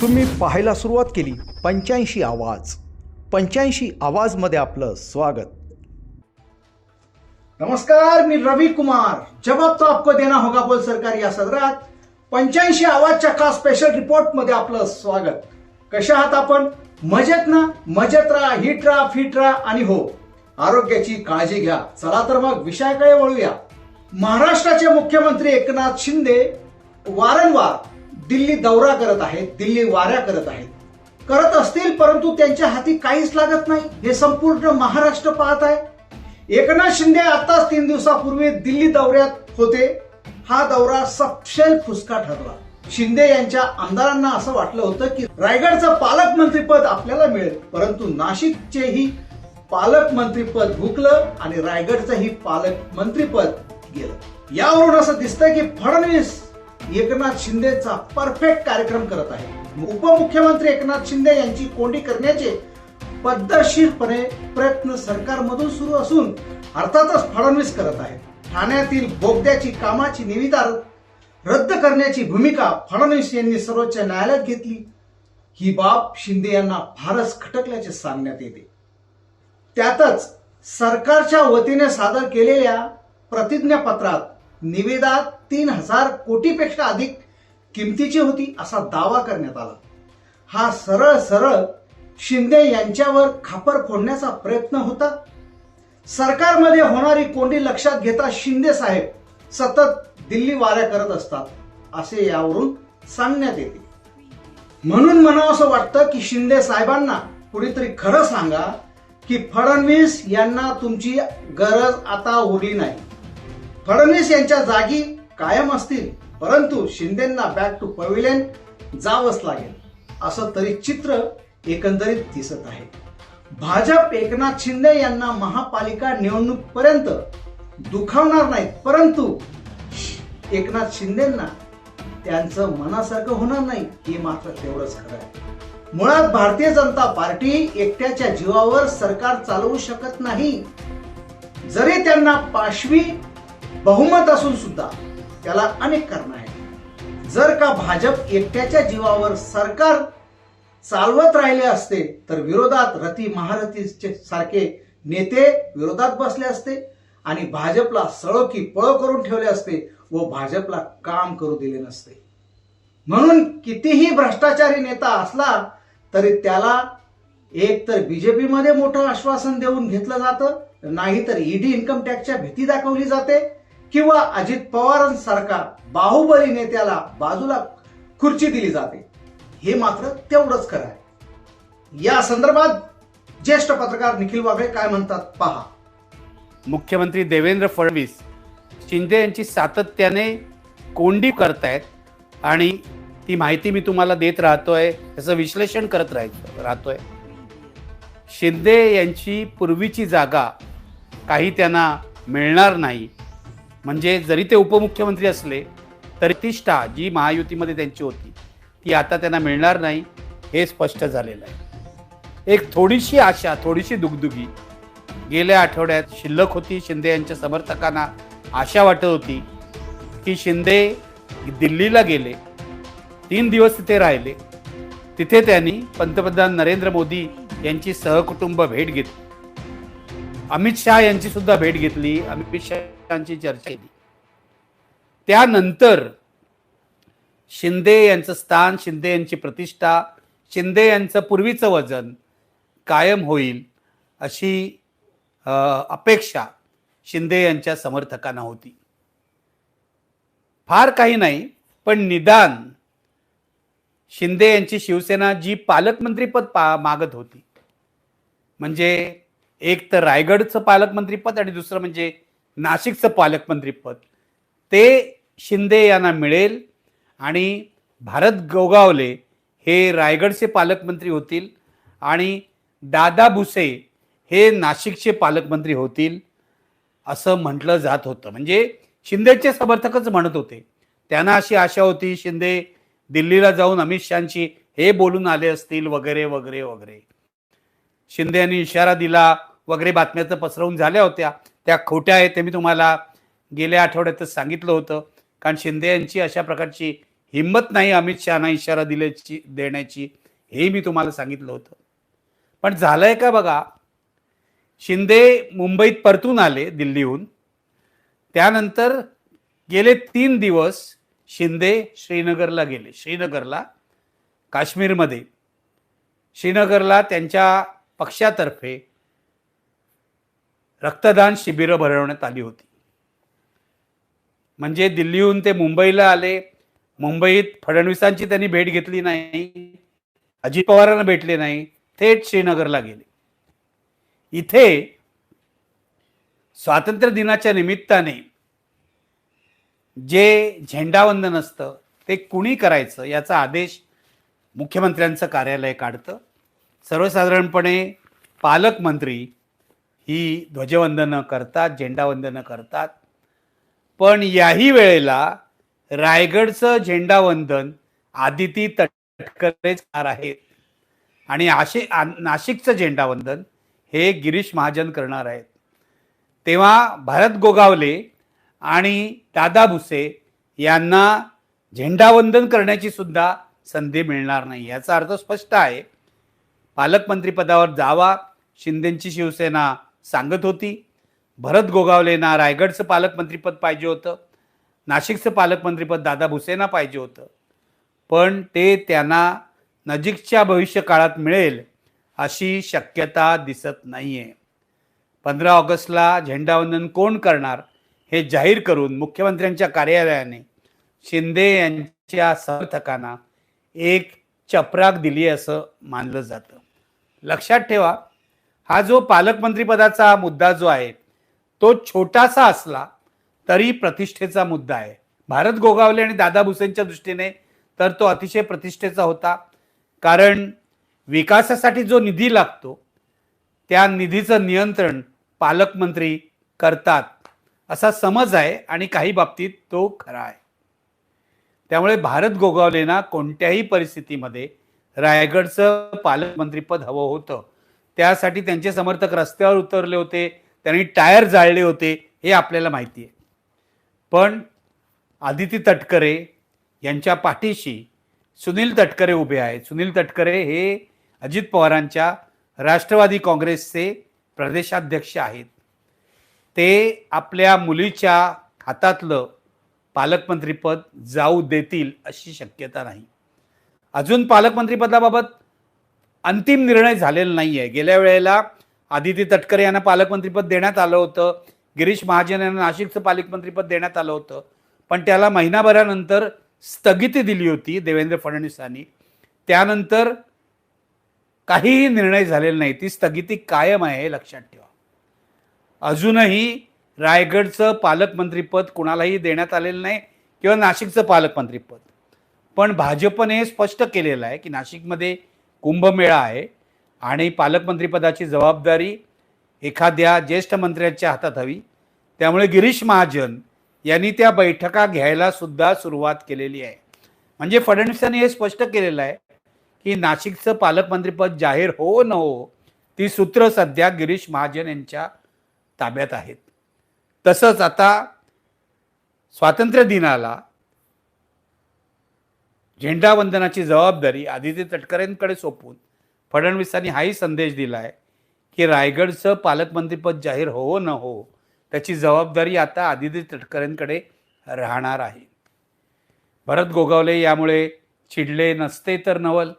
तुम्ही पाहायला सुरुवात केली. पंच्याऐंशी आवाज. पंच्याऐंशी आवाजमध्ये आपलं स्वागत. नमस्कार मी रवी कुमार. जवाब तो आपको देना होगा बोल सरकार या सदरात. पंच्याऐंशी आवाजच्या खास स्पेशल रिपोर्टमध्ये आपलं स्वागत. कशा आहात आपण? मजेत ना? मजेत राहा हिट राहा फिट राहा आणि हो. आरोग्याची काळजी घ्या. चला तर मग विषयाकडे वळूया. महाराष्ट्राचे मुख्यमंत्री एकनाथ शिंदे वारंवार दिल्ली दौरा करत आहेत दिल्ली वाऱ्या करत आहेत. करत असतील परंतु त्यांच्या हाती काहीच लागत नाही. हे संपूर्ण महाराष्ट्र पाहत आहे. एकनाथ शिंदे आताच तीन दिवसापूर्वी दिल्ली दौऱ्यात होते. हा दौरा सपशेल फुसका ठरला. शिंदे यांच्या आमदारांना असं वाटलं होतं की रायगडचं पालकमंत्रीपद आपल्याला मिळेल परंतु नाशिकचेही पालकमंत्रीपद भुकलं आणि रायगडचंही पालकमंत्रीपद गेलं. यावरून असं दिसतंय की फडणवीस एकनाथ शिंदेचा परफेक्ट कार्यक्रम करत आहे. उपमुख्यमंत्री एकनाथ शिंदे यांची कोंडी करण्याचे पद्धतशीरपणे प्रयत्न सरकारमधून सुरू असून अर्थातच फडणवीस करत आहेत. ठाण्यातील बोगद्याची कामाची निविदा रद्द करण्याची भूमिका फडणवीस यांनी सर्वोच्च न्यायालयात घेतली. ही बाब शिंदे यांना फारच खटकल्याचे सांगण्यात येते. त्यातच सरकारच्या वतीने सादर केलेल्या प्रतिज्ञापत्रात निविदा तीन हजार कोटीपेक्षा अधिक किमतीची होती असा दावा करण्यात आला. हा सरळ सरळ शिंदे यांच्यावर खापर फोडण्याचा प्रयत्न होता. सरकारमध्ये होणारी कोंडी लक्षात घेता शिंदे साहेब सतत दिल्ली वाऱ्या करत असतात असे यावरून सांगण्यात येते. म्हणून म्हणावं असं वाटतं की शिंदे साहेबांना कुणीतरी खरं सांगा की फडणवीस यांना तुमची गरज आता उरली नाही. फडणवीस यांच्या जागी कायम असतील परंतु शिंदेना बॅक टू पवेलियन जावंच लागेल असं तरी चित्र एकंदरीत दिसत आहे. भाजप एकनाथ शिंदे यांना महापालिका निवडणूक पर्यंत दुखावणार नाहीत परंतु एकनाथ शिंदेना त्यांचं मनासारखं होणार नाही हे मात्र तेवढंच खरं आहे. मुळात भारतीय जनता पार्टी एकट्याच्या जीवावर सरकार चालवू शकत नाही. जरी त्यांना पाशवी बहुमत असून सुद्धा त्याला अनेक कारण आहेत. जर का भाजप एकट्याच्या जीवावर सरकार चालवत राहिले असते तर विरोधात रती महारथीचे सारखे नेते विरोधात बसले असते आणि भाजपला सळो की पळो करून ठेवले असते व भाजपला काम करू दिले नसते. म्हणून कितीही भ्रष्टाचारी नेता असला तरी त्याला एक तर बीजेपीमध्ये मोठं आश्वासन देऊन घेतलं जातं नाही तर ईडी इन्कम टॅक्सच्या भीती दाखवली जाते किंवा अजित पवारांसारखा बाहुबली नेत्याला बाजूला खुर्ची दिली जाते. हे मात्र तेवढंच खरं आहे. या संदर्भात ज्येष्ठ पत्रकार निखिल वाघळे काय म्हणतात पहा. मुख्यमंत्री देवेंद्र फडणवीस शिंदे यांची सातत्याने कोंडी करतायत आणि ती माहिती मी तुम्हाला देत राहतोय त्याचं विश्लेषण करत राहायचं राहतोय. शिंदे यांची पूर्वीची जागा काही त्यांना मिळणार नाही. म्हणजे जरी ते उपमुख्यमंत्री असले तरी प्रतिष्ठा जी महायुतीमध्ये त्यांची होती ती आता त्यांना मिळणार नाही हे स्पष्ट झालेलं आहे. एक थोडीशी आशा थोडीशी दुगदुगी. गेल्या आठवड्यात शिल्लक होती शिंदे यांच्या समर्थकांना आशा वाटत होती की शिंदे दिल्लीला गेले तीन दिवस तिथे राहिले तिथे त्यांनी पंतप्रधान नरेंद्र मोदी यांची सहकुटुंब भेट घेतली. अमित शहा यांची सुद्धा भेट घेतली. अमित शहा शहाची चर्चा केली. त्यानंतर शिंदे यांचं स्थान शिंदे यांची प्रतिष्ठा शिंदे यांचं पूर्वीचं वजन कायम होईल अशी अपेक्षा शिंदे यांच्या समर्थकांना होती. फार काही नाही पण निदान शिंदे यांची शिवसेना जी पालकमंत्रीपद पा मागत होती. म्हणजे एक तर रायगडचं पालकमंत्रीपद आणि दुसरं म्हणजे नाशिकचं पालकमंत्रीपद ते शिंदे यांना मिळेल आणि भारत गोगावले हे रायगडचे पालकमंत्री होतील आणि दादा भुसे हे नाशिकचे पालकमंत्री होतील असं म्हटलं जात होतं. म्हणजे शिंदेचे समर्थकच म्हणत होते. त्यांना अशी आशा होती शिंदे दिल्लीला जाऊन अमित शहाशी हे बोलून आले असतील वगैरे वगैरे वगैरे. शिंदे यांनी इशारा दिला वगैरे बातम्या तर पसरवून झाल्या होत्या. त्या खोट्या आहेत ते मी तुम्हाला गेल्या आठवड्यातच सांगितलं होतं. कारण शिंदे यांची अशा प्रकारची हिंमत नाही अमित शहाना इशारा दिल्याची देण्याची हे मी तुम्हाला सांगितलं होतं. पण झालंय का बघा? शिंदे मुंबईत परतून आले दिल्लीहून. त्यानंतर गेले तीन दिवस शिंदे श्रीनगरला गेले. श्रीनगरला काश्मीरमध्ये. श्रीनगरला त्यांच्या पक्षातर्फे रक्तदान शिबिरं भरवण्यात आली होती. म्हणजे दिल्लीहून ते मुंबईला आले. मुंबईत फडणवीसांची त्यांनी भेट घेतली नाही. अजित पवारांना भेटले नाही. थेट श्रीनगरला गेले. इथे स्वातंत्र्य दिनाच्या निमित्ताने जे झेंडावंदन असतं ते कुणी करायचं याचा आदेश मुख्यमंत्र्यांचं कार्यालय काढतं. सर्वसाधारणपणे पालकमंत्री ही ध्वजवंदनं करतात झेंडावंदनं करतात. पण याही वेळेला रायगडचं झेंडावंदन आदिती तटकरेच करणार आहेत. आणि आशे आ- नाशिकचं झेंडावंदन हे गिरीश महाजन करणार आहेत. तेव्हा भारत गोगावले आणि दादा भुसे यांना झेंडावंदन करण्याची सुद्धा संधी मिळणार नाही याचा अर्थ स्पष्ट आहे. पालकमंत्रीपदावर जावा शिंदेची शिवसेना सांगत होती भरत गोगावलेंना रायगडचं पालकमंत्रीपद पाहिजे होतं नाशिकचं पालकमंत्रीपद दादा भुसेंना पाहिजे होतं. पण ते त्यांना नजीकच्या भविष्यकाळात मिळेल अशी शक्यता दिसत नाही आहे पंधरा ऑगस्टला झेंडावंदन कोण करणार हे जाहीर करून मुख्यमंत्र्यांच्या कार्यालयाने शिंदे यांच्या समर्थकांना एक चपराक दिली असं मानलं जातं. लक्षात ठेवा हा जो पालकमंत्रीपदाचा मुद्दा जो आहे तो छोटासा असला तरी प्रतिष्ठेचा मुद्दा आहे. भारत गोगावले आणि दादा भुसेंच्या दृष्टीने तर तो अतिशय प्रतिष्ठेचा होता. कारण विकासासाठी जो निधी लागतो त्या निधीचं नियंत्रण पालकमंत्री करतात असा समज आहे आणि काही बाबतीत तो खरा आहे. त्यामुळे भारत गोगावलेना कोणत्याही परिस्थितीमध्ये रायगडचं पालकमंत्रीपद हवं होतं. त्यासाठी त्यांचे समर्थक रस्त्यावर उतरले होते. त्यांनी टायर जाळले होते. हे आपल्याला माहिती आहे. पण आदिती तटकरे यांच्या पाठीशी सुनील तटकरे उभे आहेत. सुनील तटकरे हे अजित पवारांच्या राष्ट्रवादी काँग्रेसचे प्रदेशाध्यक्ष आहेत. ते आपल्या मुलीच्या हातातलं पालकमंत्रीपद जाऊ देतील अशी शक्यता नाही. अजून पालकमंत्रीपदाबाबत अंतिम निर्णय झालेला नाही आहे गेल्या वेळेला आदिती तटकरे यांना पालकमंत्रीपद देण्यात आलं होतं. गिरीश महाजन यांना नाशिकचं पालकमंत्रीपद देण्यात आलं होतं. पण त्याला महिनाभरानंतर स्थगिती दिली होती देवेंद्र फडणवीसांनी त्यानंतर काहीही निर्णय झालेला नाही. ती स्थगिती कायम आहे हे लक्षात ठेवा. अजूनही रायगडचं पालकमंत्रीपद कुणालाही देण्यात आलेलं नाही किंवा नाशिकचं पालकमंत्रीपद. पण भाजपने स्पष्ट केलेलं आहे की नाशिकमध्ये कुंभमेळा आहे आणि पालकमंत्रीपदाची जबाबदारी एखाद्या ज्येष्ठ मंत्र्याच्या हातात हवी. त्यामुळे गिरीश महाजन यांनी त्या बैठका घ्यायला सुद्धा सुरुवात केलेली आहे. म्हणजे फडणवीसांनी हे स्पष्ट केलेलं आहे की नाशिकचं पालकमंत्रीपद जाहीर हो न हो ती सूत्र सध्या गिरीश महाजन यांच्या ताब्यात आहेत. तसंच आता स्वातंत्र्य दिनाला झेंडावंदनाची जबाबदारी आदित्य तटकरेंकडे सोपवून फडणवीसांनी हाही संदेश दिला आहे की रायगडचं पालकमंत्रीपद जाहीर हो न हो त्याची जबाबदारी आता आदित्य तटकरेंकडे राहणार आहे. भरत गोगावले यामुळे चिडले नसते तर नवल.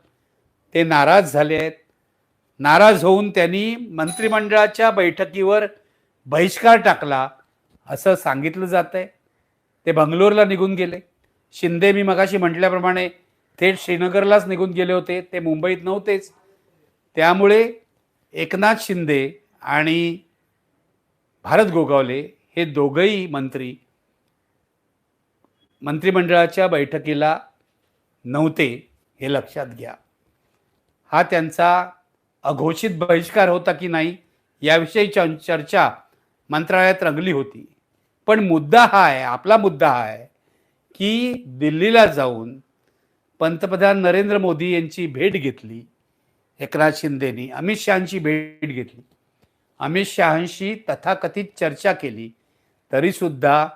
ते नाराज झाले आहेत. नाराज होऊन त्यांनी मंत्रिमंडळाच्या बैठकीवर बहिष्कार टाकला असं सांगितलं जात आहे ते बंगलोरला निघून गेले. शिंदे मी मगाशी म्हटल्याप्रमाणे थेट श्रीनगरलाच निघून गेले होते ते मुंबईत नव्हतेच. त्यामुळे एकनाथ शिंदे आणि भारत गोगावले हे दोघंही मंत्री मंत्रिमंडळाच्या बैठकीला नव्हते हे लक्षात घ्या. हा त्यांचा अघोषित बहिष्कार होता की नाही याविषयी च- चर्चा मंत्रालयात रंगली होती. पण मुद्दा हा आहे आपला मुद्दा हा आहे की दिल्लीला जाऊन पंतप्रधान नरेंद्र मोदी यांची भेट घेतली. एकनाथ शिंदेनी अमित शहांची भेट घेतली. अमित शहांशी तथाकथित चर्चा केली. तरीसुद्धा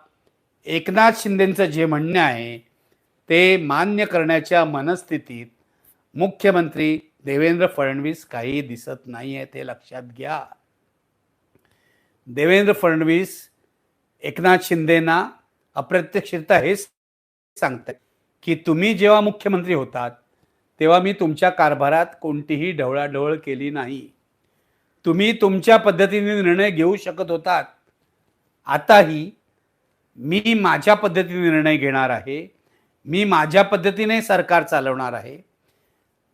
एकनाथ शिंदेंचं जे म्हणणं आहे ते मान्य करण्याच्या मनस्थितीत मुख्यमंत्री देवेंद्र फडणवीस काही दिसत नाही आहे ते लक्षात घ्या. देवेंद्र फडणवीस एकनाथ शिंदेना अप्रत्यक्षरित्या हेच सांगतात की तुम्ही जेव्हा मुख्यमंत्री होतात तेव्हा मी तुमच्या कारभारात कोणतीही ढवळाढवळ केली नाही. तुम्ही तुमच्या पद्धतीने निर्णय घेऊ शकत होतात. आताही मी माझ्या पद्धतीने निर्णय घेणार आहे. मी माझ्या पद्धतीने सरकार चालवणार आहे.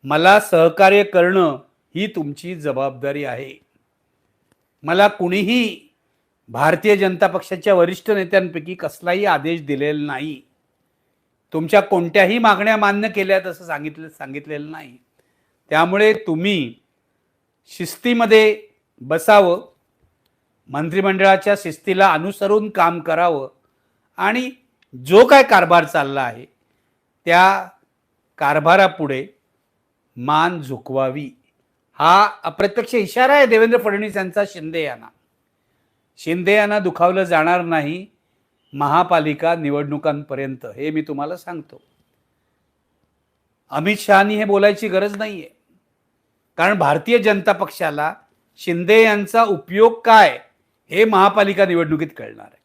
मला सहकार्य करणं ही तुमची जबाबदारी आहे. मला कुणीही भारतीय जनता पक्षाच्या वरिष्ठ नेत्यांपैकी कसलाही आदेश दिलेला नाही. तुमच्या कोणत्याही मागण्या मान्य केल्यात असं सांगितलं सांगितलेलं नाही. त्यामुळे तुम्ही शिस्तीमध्ये बसावं मंत्रिमंडळाच्या शिस्तीला अनुसरून काम करावं आणि जो काय कारभार चालला आहे त्या कारभारापुढे मान झुकवावी. हा अप्रत्यक्ष इशारा आहे देवेंद्र फडणवीस यांचा. शिंदे यांना. शिंदे यांना दुखावलं जाणार नाही. महापालिका निवडणुकांपर्यंत हे मी तुम्हाला सांगतो. अमित शहानी हे बोलायची गरज नाही आहे कारण भारतीय जनता पक्षाला शिंदे यांचा उपयोग काय हे महापालिका निवडणुकीत कळणार आहे.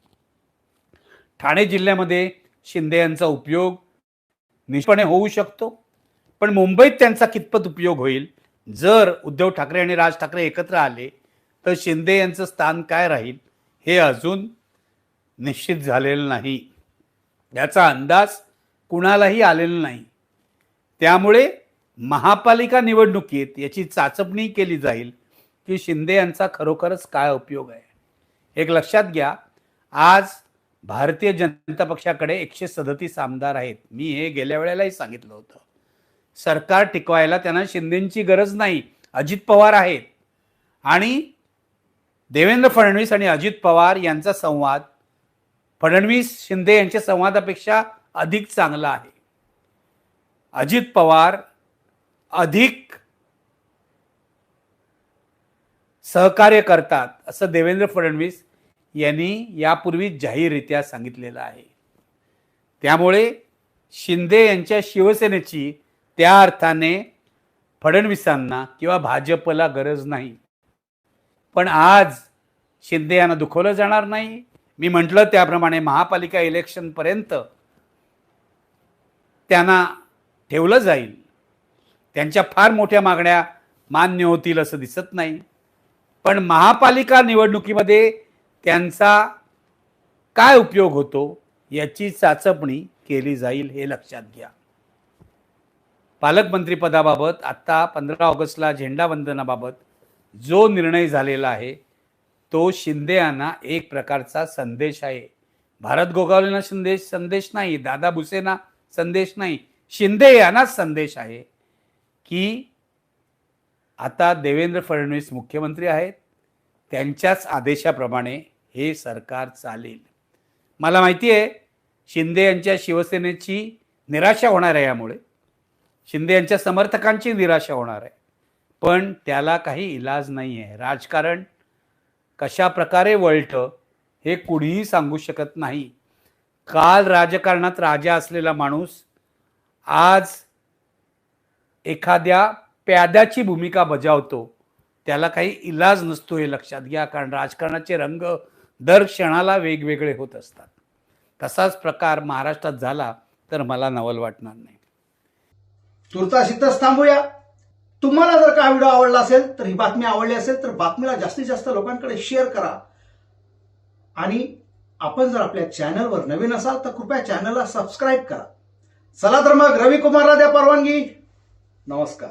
ठाणे जिल्ह्यामध्ये शिंदे यांचा उपयोग निष्पणे होऊ शकतो. पण मुंबईत त्यांचा कितपत उपयोग होईल? जर उद्धव ठाकरे आणि राज ठाकरे एकत्र आले तर शिंदे यांचं स्थान काय राहील हे अजून निश्चित झालेलं नाही. याचा अंदाज कुणालाही आलेला नाही. त्यामुळे महापालिका निवडणुकीत याची चाचपणी केली जाईल की शिंदे यांचा खरोखरच काय उपयोग आहे. एक लक्षात घ्या आज भारतीय जनता पक्षाकडे एकशे सदतीस आमदार आहेत. मी हे गेल्या वेळेलाही सांगितलं होतं. सरकार टिकवायला त्यांना शिंदेची गरज नाही. अजित पवार आहेत. आणि देवेंद्र फडणवीस आणि अजित पवार यांचा संवाद फडणवीस शिंदे यांच्या संवादापेक्षा अधिक चांगला आहे. अजित पवार अधिक सहकार्य करतात असं देवेंद्र फडणवीस यांनी यापूर्वी जाहीररित्या सांगितलेलं आहे. त्यामुळे शिंदे यांच्या शिवसेनेची त्या अर्थाने फडणवीसांना किंवा भाजपला गरज नाही. पण आज शिंदे यांना दुखवलं जाणार नाही मी म्हटलं त्याप्रमाणे महापालिका इलेक्शनपर्यंत त्यांना ठेवलं जाईल. त्यांच्या फार मोठ्या मागण्या मान्य होतील असं दिसत नाही. पण महापालिका निवडणुकीमध्ये त्यांचा काय उपयोग होतो याची चाचपणी केली जाईल हे लक्षात घ्या. पालकमंत्रीपदाबाबत आत्ता पंधरा ऑगस्टला झेंडावंदनाबाबत जो निर्णय झालेला आहे तो शिंदे यांना एक प्रकारचा संदेश आहे. भारत गोगावलेंना संदेश संदेश नाही. दादा भुसेना संदेश नाही. शिंदे यांना संदेश आहे की आता देवेंद्र फडणवीस मुख्यमंत्री आहेत. त्यांच्याच आदेशाप्रमाणे हे सरकार चालेल. मला माहिती आहे शिंदे यांच्या शिवसेनेची निराशा होणार आहे यामुळे. शिंदे यांच्या समर्थकांची निराशा होणार आहे. पण त्याला काही इलाज नाही आहे राजकारण कशा प्रकारे वळतं हे कुणीही सांगू शकत नाही. काल राजकारणात राजा असलेला माणूस आज एखाद्या प्याद्याची भूमिका बजावतो त्याला काही इलाज नसतो हे लक्षात घ्या कारण राजकारणाचे रंग दर क्षणाला वेगवेगळे होत असतात. तसाच प्रकार महाराष्ट्रात झाला तर मला नवल वाटणार नाही. तुर्तास इथंच थांबूया. तुम्हाला जर का व्हिडिओ आवडला असेल तर ही बातमी आवडली असेल तर बातमीला जास्तीत जास्त लोकांकडे शेअर करा. आणि आपण जर आपल्या चॅनलवर नवीन असाल तर कृपया चॅनलला सबस्क्राईब करा. चला तर मग रवी कुमारला द्या परवानगी. नमस्कार.